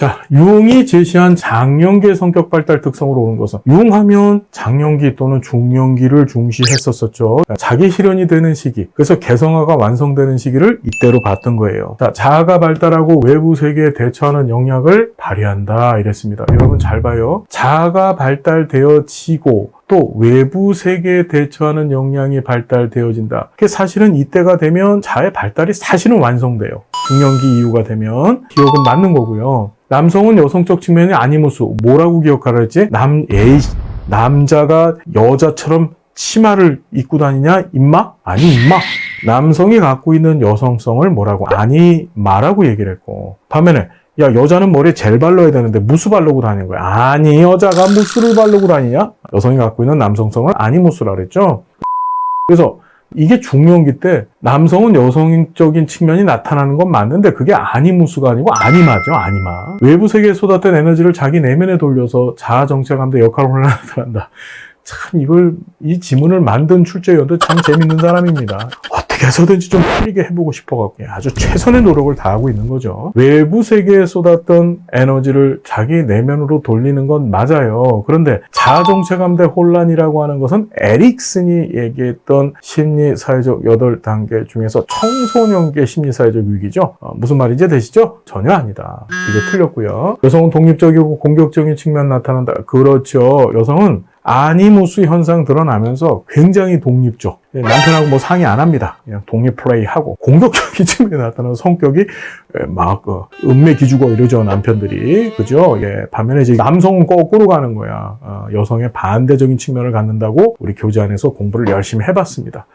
자, 융이 제시한 장년기의 성격 발달 특성으로 오는 것은 융하면 장년기 또는 중년기를 중시했었었죠. 자기 실현이 되는 시기. 그래서 개성화가 완성되는 시기를 이때로 봤던 거예요. 자, 자아가 발달하고 외부 세계에 대처하는 영향을 발휘한다 이랬습니다. 여러분 잘 봐요. 자아가 발달되어지고 또 외부 세계에 대처하는 역량이 발달되어진다. 그게 사실은 이때가 되면 자의 발달이 사실은 완성돼요. 중년기 이후가 되면 기억은 맞는 거고요. 남성은 여성적 측면이 아니무수 뭐라고 기억하라 했지? 남 에이 남자가 여자처럼 치마를 입고 다니냐? 임마? 아니 임마. 남성이 갖고 있는 여성성을 뭐라고? 아니 마라고 얘기를 했고 반면에 야 여자는 머리에 젤 발라야 되는데 무스 바르고 다니는 거야. 아니 여자가 무스를 바르고 다니냐? 여성이 갖고 있는 남성성을 아니무스라 그랬죠. 그래서 이게 중년기 때 남성은 여성적인 측면이 나타나는 건 맞는데 그게 아니무스가 아니고 아니마죠 아니마. 외부 세계에 쏟았던 에너지를 자기 내면에 돌려서 자아 정체감대 역할을 나타난다. 참 이걸 이 지문을 만든 출제위원도 참 재밌는 사람입니다 어떻게 해서든지 좀 풀리게 해보고 싶어갖고 아주 최선의 노력을 다하고 있는 거죠 외부 세계에 쏟았던 에너지를 자기 내면으로 돌리는 건 맞아요 그런데 자아 정체감대 혼란이라고 하는 것은 에릭슨이 얘기했던 심리 사회적 8단계 중에서 청소년기의 심리 사회적 위기죠. 어, 무슨 말인지 되시죠? 전혀 아니다. 이게 틀렸고요. 여성은 독립적이고 공격적인 측면 나타난다. 그렇죠. 여성은 아니무스 현상 드러나면서 굉장히 독립적. 예, 남편하고 뭐 상의 안 합니다. 그냥 독립 플레이 하고 공격적인 측면에 나타나는 성격이 예, 막 어, 음매 기주고 이러죠 남편들이 그죠? 예 반면에 이제 남성은 거꾸로 가는 거야. 어, 여성의 반대적인 측면을 갖는다고 우리 교제 안에서 공부를 열심히 해봤습니다.